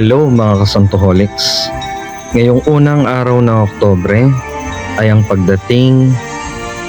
Hello mga kasantoholics. Ngayong unang araw ng Oktobre ay ang pagdating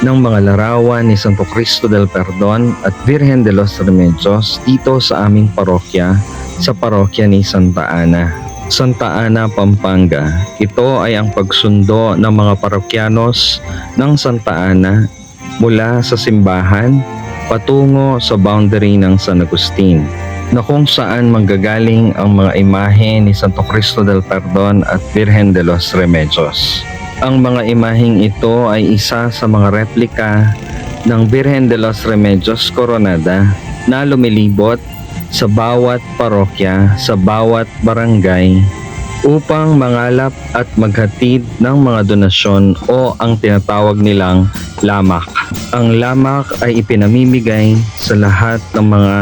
ng mga larawan ni Santo Cristo del Perdon at Virgen de los Remedios dito sa aming parokya sa parokya ni Santa Ana. Santa Ana, Pampanga. Ito ay ang pagsundo ng mga parokyanos ng Santa Ana mula sa simbahan patungo sa boundary ng San Agustin na kung saan manggagaling ang mga imahe ni Santo Cristo del Perdon at Virgen de los Remedios. Ang mga imaheng ito ay isa sa mga replika ng Virgen de los Remedios Coronada na lumilibot sa bawat parokya, sa bawat barangay upang mangalap at maghatid ng mga donasyon o ang tinatawag nilang lamak. Ang lamak ay ipinamimigay sa lahat ng mga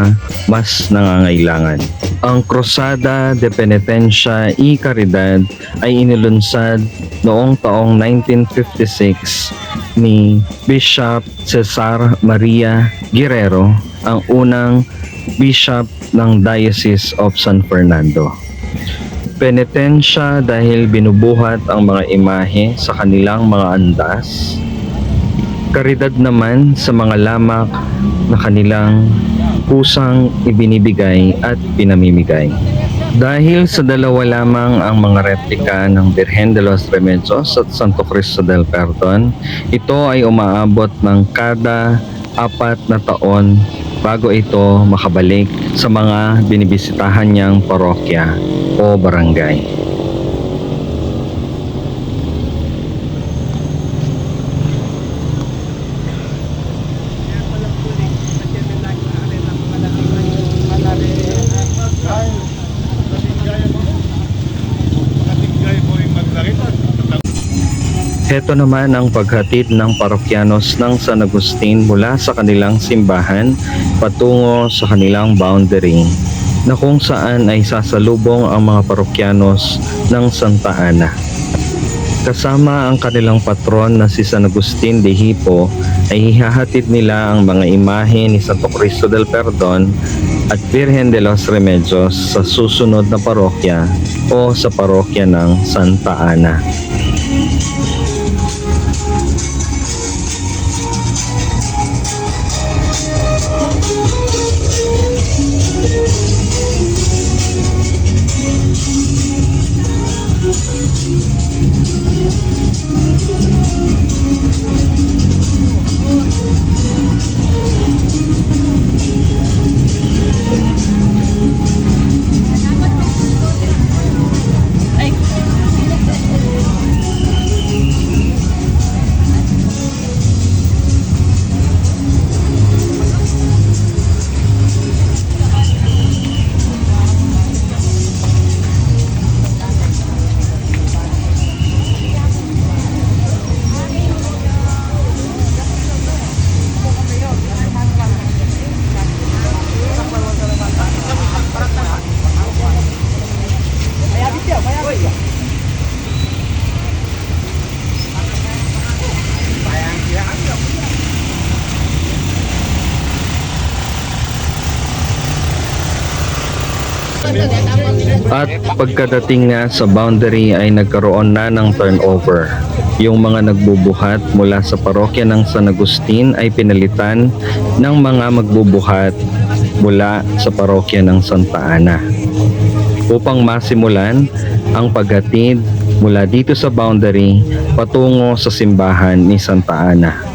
mas nangangailangan. Ang Cruzada de Penitencia y Caridad ay inilunsad noong taong 1956 ni Bishop Cesar Maria Guerrero, ang unang bishop ng Diocese of San Fernando penitensya dahil binubuhat ang mga imahe sa kanilang mga andas. Karidad naman sa mga lamak na kanilang kusang ibinibigay at pinamimigay. Dahil sa dalawa lamang ang mga replika ng Virgen de los Remedios at Santo Cristo del Perdon, ito ay umaabot ng kada apat na taon bago ito makabalik sa mga binibisitahan niyang parokya o barangay. Heto naman ang paghatid ng parokyanos ng San Agustin mula sa kanilang simbahan patungo sa kanilang boundary na kung saan ay sasalubong ang mga parokyanos ng Santa Ana. Kasama ang kanilang patron na si San Agustin de Hippo ay hihahatid nila ang mga imahe ni Santo Cristo del Perdon at Virgen de los Remedios sa susunod na parokya o sa parokya ng Santa Ana. At pagkadating nga sa boundary ay nagkaroon na ng turnover. Yung mga nagbubuhat mula sa parokya ng San Agustin ay pinalitan ng mga magbubuhat mula sa parokya ng Santa Ana. Upang masimulan ang paghatid mula dito sa boundary patungo sa simbahan ni Santa Ana.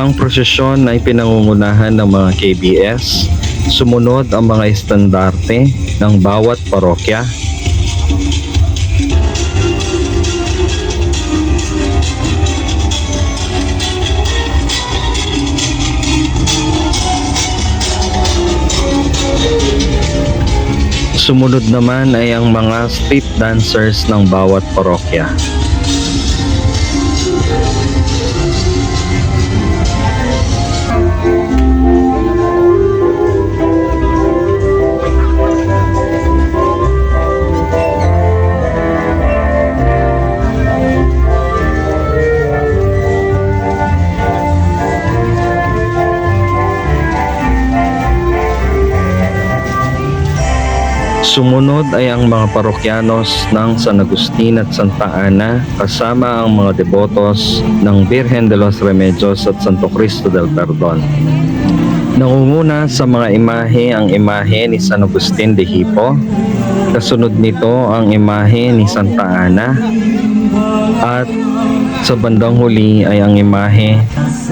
Ang prosesyon ay pinangungunahan ng mga KBS. Sumunod ang mga estandarte ng bawat parokya Sumunod naman ay ang mga street dancers ng bawat parokya. Sumunod ay ang mga parokyanos ng San Agustin at Santa Ana kasama ang mga debotos ng Birhen de los Remedios at Santo Cristo del Perdon. Nangunguna sa mga imahe ang imahe ni San Agustin de Hippo, kasunod nito ang imahe ni Santa Ana, at sa bandang huli ay ang imahe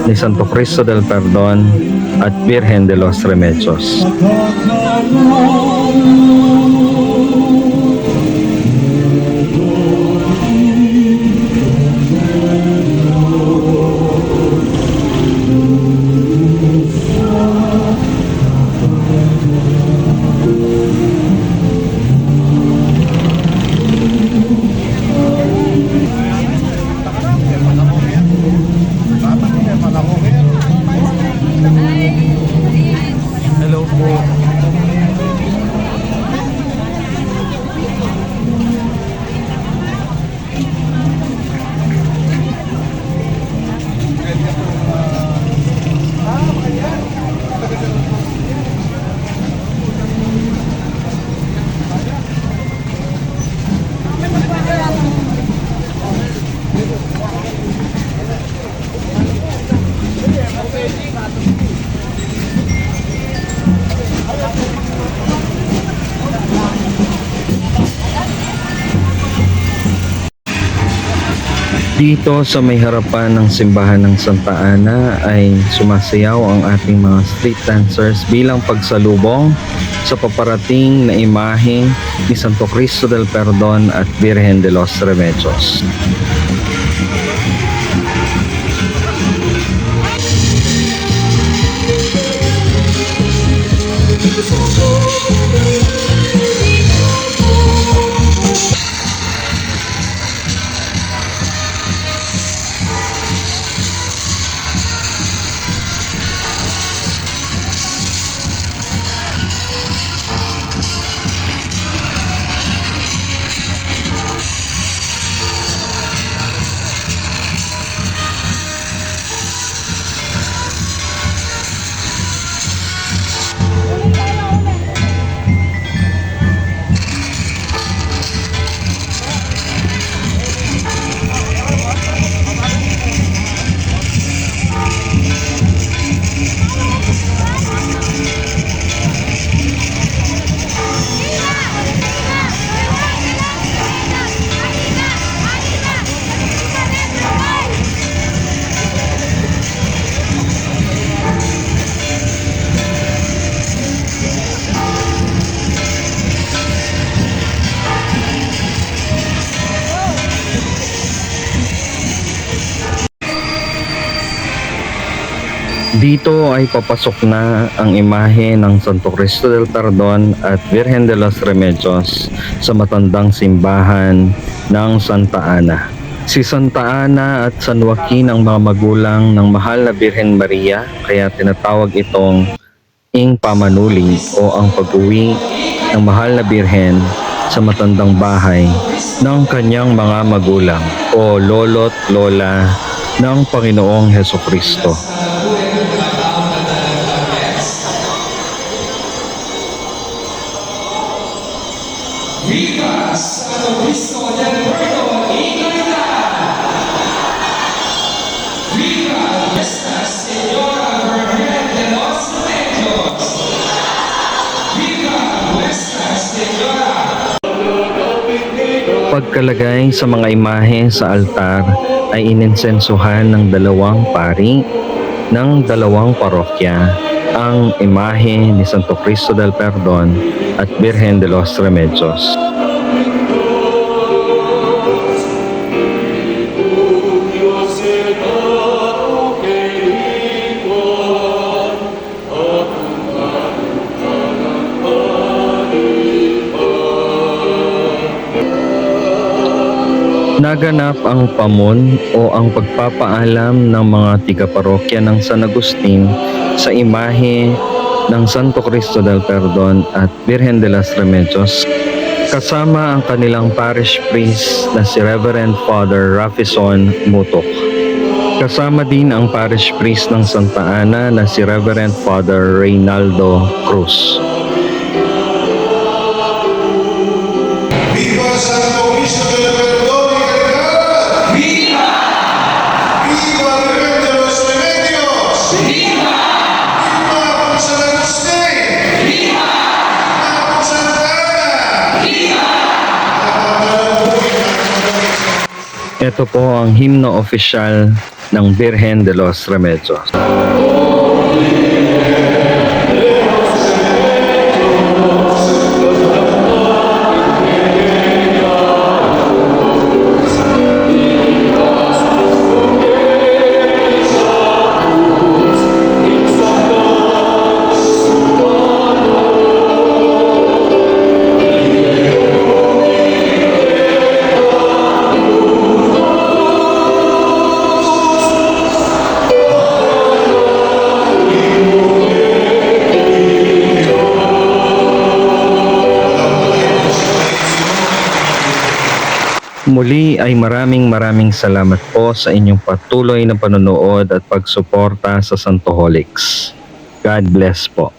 ni Santo Cristo del Perdon at Birhen de los Remedios. Hello Dito sa may harapan ng simbahan ng Santa Ana ay sumasayaw ang ating mga street dancers bilang pagsalubong sa paparating na imahe ni Santo Cristo del Perdon at Virgen de los Remedios. Dito ay papasok na ang imahe ng Santo Cristo del Perdon at Virgen de los Remedios sa matandang simbahan ng Santa Ana. Si Santa Ana at San Joaquin ang mga magulang ng mahal na Birhen Maria kaya tinatawag itong ing pamanuli o ang pag-uwi ng mahal na Birhen sa matandang bahay ng kanyang mga magulang o lolo't lola ng Panginoong Heso Kristo. Pagkalagay sa mga imahe sa altar ay inensensuhan ng dalawang pari ng dalawang parokya, ang imahe ni Santo Cristo del Perdon at Virgen de los Remedios. Naganap ang pamon o ang pagpapaalam ng mga tiga-parokya ng San Agustin sa imahe ng Santo Cristo del Perdon at Virgen de las Remedios kasama ang kanilang parish priest na si Reverend Father Raffison Mutok. Kasama din ang parish priest ng Santa Ana na si Reverend Father Reynaldo Cruz. Ito po ang himno official ng Virgen de los Remedios. Muli ay maraming maraming salamat po sa inyong patuloy na panonood at pagsuporta sa Santoholics. God bless po.